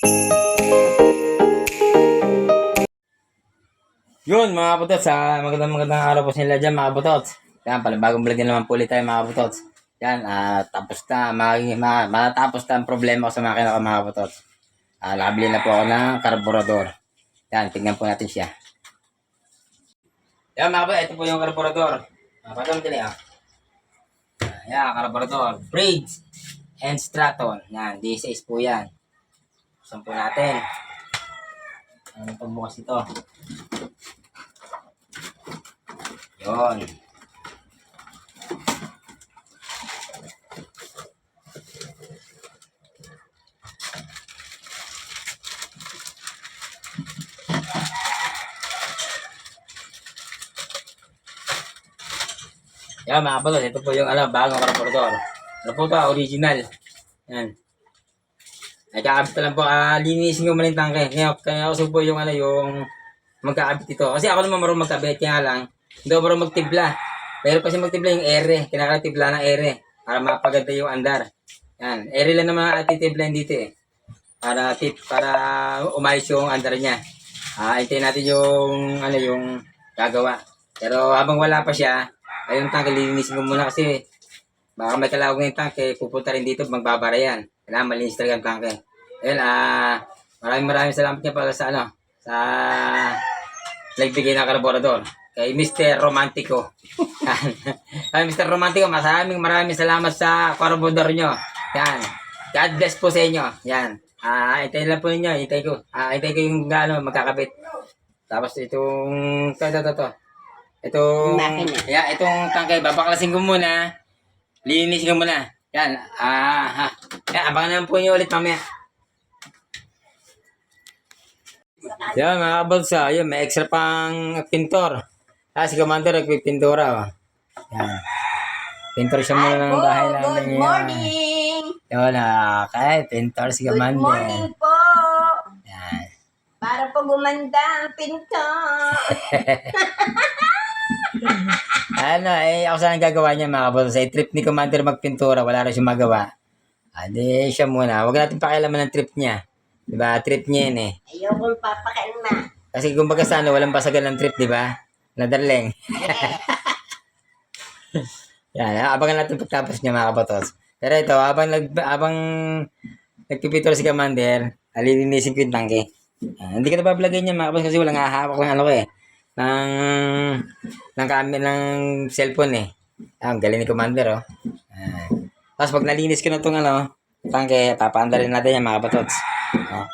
Yun mga kabutots, ah, magandang magandang araw po sa inyo dyan mga kabutots. Yan, pala bagong vlog din naman po ulit tayo mga kabutots. Yan, ah, tapos na, mag, ma, matapos na ang problema ko sa makina ko mga kabutots. Ah, nakabili na po ako ng karburador. Yan, tingnan po natin siya. Yan mga kabutots, ito po yung karburador. Ah, patong dali ah. Yan, karburador. Bridge and Straton. Yan, D6 po yan. Buksan po natin. Ano pagbukas ito? Yun. Yan mga kapatid, ito po yung ano, bagong karburador. Ano po ba? Original. Yan. Nagkakabit na lang po, ah, linisin ko muna yung tangke. Kaya, ako po yung ano, yung magkakabit ito. Kasi ako naman marunong magkabit, kaya lang, hindi ako marunong magtibla. Pero kasi magtibla yung ere, kinakatibla ng ere, para mapaganda yung andar. Yan, ere lang naman at titibla dito eh. Para tip, para umayos yung andar niya. Ah, hintayin natin yung, ano, yung gagawa. Pero habang wala pa siya, ayun tangke, linisin ko muna kasi Baka may kalawag ng tangke, pupunta rin dito, magbabara yan. Kailangan malinis talaga ang tangke. Ayun, ah, maraming maraming salamat niya para sa ano, sa nagbigay ng karburador. Kay Mr. Romantico. Kay Mr. Romantico, maraming maraming salamat sa karburador nyo. Yan. God bless po sa inyo. Yan. Ah, hintayin lang po ninyo. Hintayin ko. Ah, hintayin ko yung gano, magkakabit. Tapos itong, ito, ito, ito, ito. Itong, yeah, itong tangke, babaklasin ko muna. Linisin ko muna. Yan. Ah, ha. Yan, abangan naman po niyo ulit mamaya. Yan, mga kabalsa. Yan, may extra pang pintor. Ah, si Commander nagpipintura. Oh. Yan. Pintor siya muna ng bahay namin. Good yan. morning! Yun, ah, kay pintor si Good Commander. morning po! Yan. Para po gumanda ang pinto. Ano, eh, ako saan ang gagawa niya mga kabalsa. Sa trip ni Commander magpintura, wala rin siya magawa. Adi, siya muna. Huwag natin pakialaman ng trip niya. Diba? Trip niya yun eh. Ayokong papakalma. Kasi kumbaga sa ano, walang basagan ng trip, di ba? Nadarling. Yan, ah, abangan natin pagtapos niya mga kabatos. Pero ito, habang, nag, habang nagpipitol si Commander, alilinisin ko yung tangke. Ah, hindi ko na bablagay niya mga kabatos kasi walang hahawak ng ano ko eh. Ng, ng camera, ng cellphone eh. Ah, ang galing ni Commander oh. Ah. Tapos pag nalinis ko na itong ano, tangke, papaandarin natin yan mga kabatots. Ah.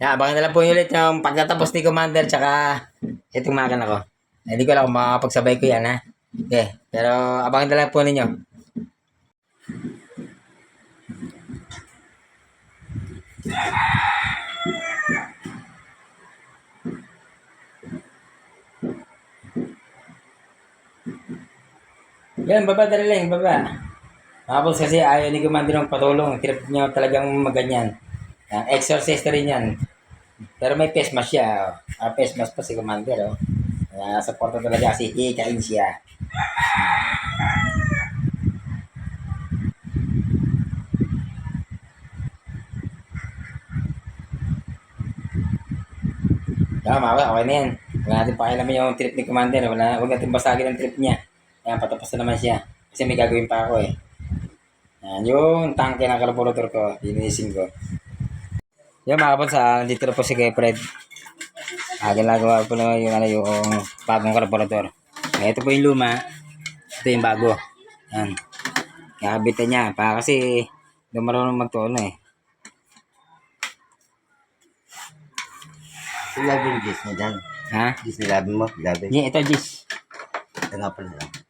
Yeah, abangan na po ulit yung pagtatapos ni Commander tsaka itong makina ko. Eh, Hindi ko alam kung makakapagsabay ko yan ha. Okay, pero abangan na po ninyo. Yan, baba dali lang, baba. Tapos kasi ayaw ni Commander ng patulong. Trip niya talagang maganyan. Yan, exorcist rin yan. Pero may face mask siya. Oh. Ah, face mask pa si Commander. Oh. Kaya supporto talaga si Hikain siya. Tama, okay, okay na yan. Wala natin pakialaman yung trip ni Commander. Wala, huwag natin basagin ang trip niya. Yan, patapos na naman siya. Kasi may gagawin pa ako eh. Yan, yung tangke ng carburetor ko, linisin ko. Yung mga kapansa, nandito na po si Kuya Fred. Ah, ginagawa po na yung, ano, yung bagong carburetor. Eh, ito po yung luma. Ito yung bago. Yan. Kabitan niya. Pa kasi, hindi marunong magtuno eh. Ilabi yung gis niya dyan. Ha? Gis nilabi mo, ilabi. Hindi, ito, Gis. Ito nga pala lang.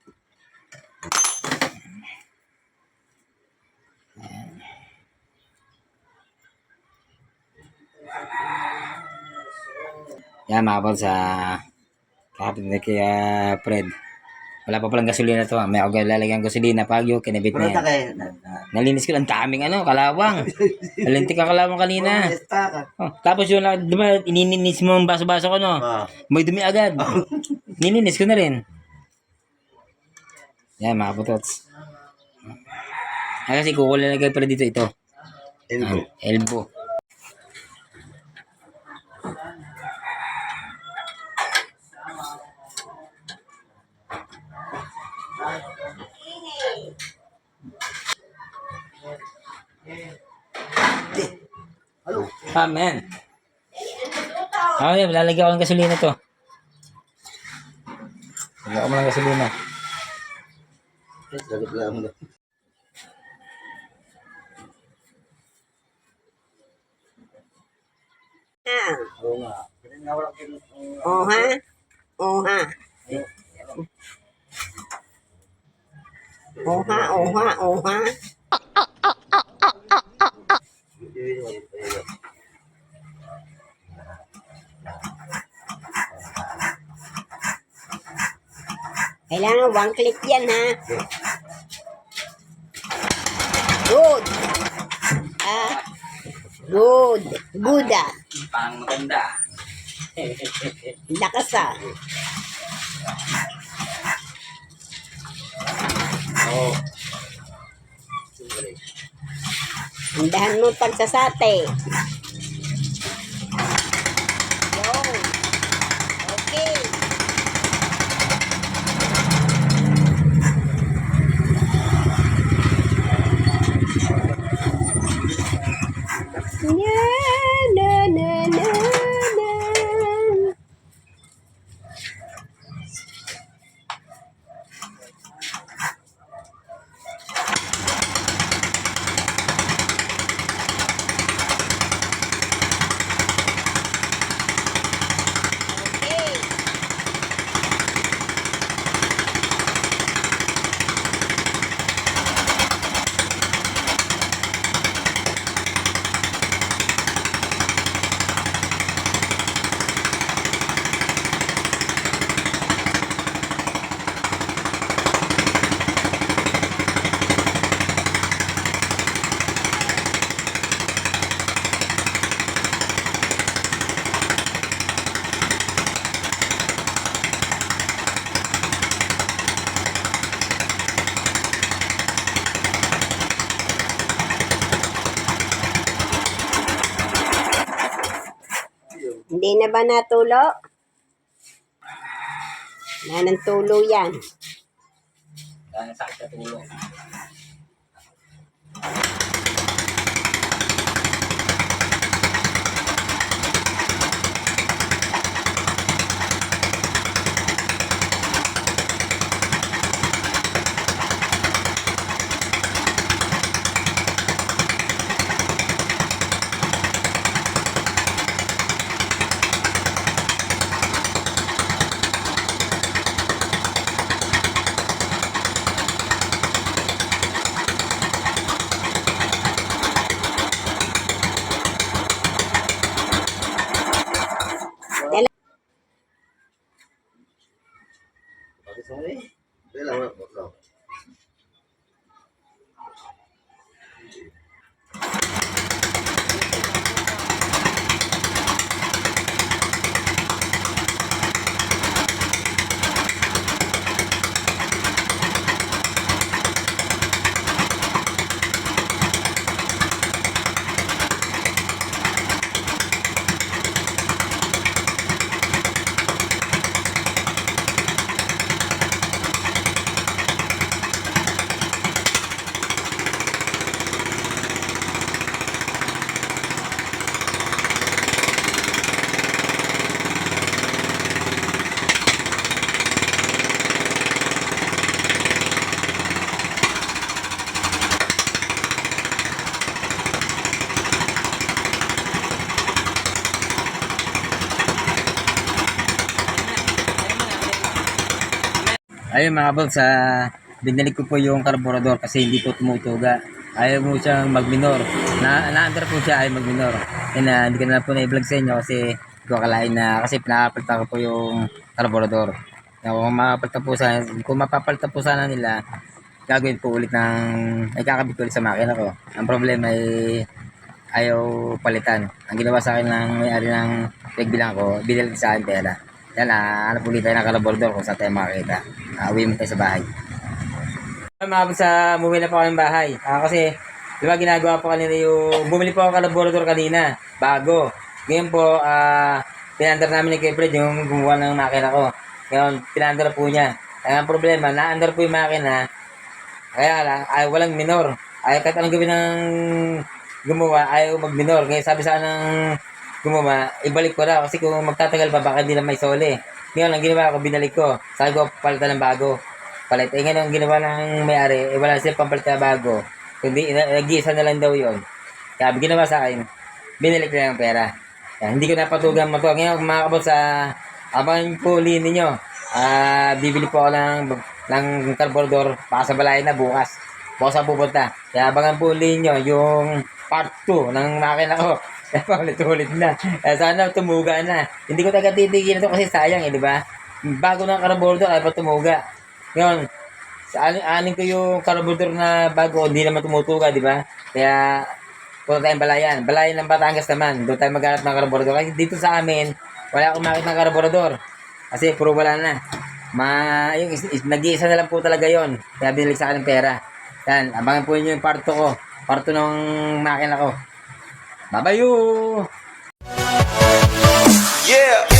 Yan mga sa kapit na kaya Fred. Wala pa palang gasolina to. ah. May ako lalagyan gasolina pag yung kinabit Pero na yan. Nalinis ko lang daming ano, kalawang. Nalintik ka kalawang kanina. Ka. Oh, tapos yun, ah, di ba, inininis mo ang baso-baso ko, no? Ah. May dumi agad. Nininis ko na rin. Yan, mga putots. Ah, kasi kukulan na kayo pala dito ito. Elbow. Elbow. Amen. Yeah, lalagyan ko ng gasolina to. Lalagyan ko ng gasolina. Sagot lang mo. Ah. Oo nga. Wala. Oh ha? Oh ha? Oh ha, oh ha, oh ha? Kailangan one click yan ha. Good. Ah. Good. Good ah. Pang maganda. Lakas ah. Oo. Andahan mo pagsasate. Yun. Okay. Na, na, na, na, na. Okay. Hindi na ba natulo? Wala ng tulo yan. Dahil sakit sa tulo. Bakit sa mga eh? Wala wala. Ayun mga boss, sa binalik ko po yung carburetor kasi hindi po tumutuga. Ayaw mo siyang mag-minor. Na, na-under po siya ayaw mag-minor. Yan na, hindi ko na po na-vlog sa inyo kasi hindi ko na kasi pinapalitan ko po yung carburetor. Na kung mapapalitan po sana, kung mapapalitan po sana nila, gagawin po ulit ng, ay kakabit ulit sa makina ko. Ang problema ay ayaw palitan. Ang ginawa sa akin ng may-ari ng nagbilang ko, binalik sa akin pera. Yan na, hanap ulit tayo ng carburetor kung saan tayo makakita. Uh, uwi mo tayo sa bahay. Mga sa umuwi na po kami bahay. Ah, kasi Di ba ginagawa po kanina yung, bumili po ako kalaborador kanina, bago. Ngayon po, ah, pinandar namin ni Kuya Fred yung gumawa ng makina ko. Ngayon, pinandar po niya. Kaya ang problema, naandar po yung makina, kaya lang, ay walang minor. Ay kahit anong gawin ng gumawa, ayaw mag-minor. Kaya sabi sa ng gumawa, ibalik ko na. Kasi kung magtatagal pa, baka hindi na may sole. Ngayon, ang ginawa ko, binalik ko. Sabi ko, palitan ng bago. Palit. Eh, ngayon, ang ginawa ng may-ari, eh, wala silang pampalit na bago. Kundi, nag-iisa na lang daw yon Kaya, ginawa sa akin, binalik na ng pera. Kaya, hindi ko napatugan mo to. Ngayon, mga sa abangan po ulit ninyo. Ah, bibili po ako ng, ng carburetor para sa balay na bukas. Bukas ako pupunta. Kaya abangan po ninyo yung part 2 ng makina ko. Paulit-ulit na. Kaya sana tumuga na. Hindi ko taga titigil ito kasi sayang eh, di ba? Bago ng carburetor ay pa tumuga. Ngayon, sa anin, anin ko yung carburetor na bago, hindi naman tumutuga, di ba? Kaya, punta tayong balayan. Balayan ng Batangas naman. Doon tayo maghanap ng carburetor. Kasi dito sa amin, wala akong makita ng carburetor. Kasi puro wala na. Ma, yung is, is, nag-iisa na lang po talaga yon Kaya binalik sa akin ng pera. Yan, abangan po niyo yung parto ko. Parto ng makina ko. Babayo! Yeah.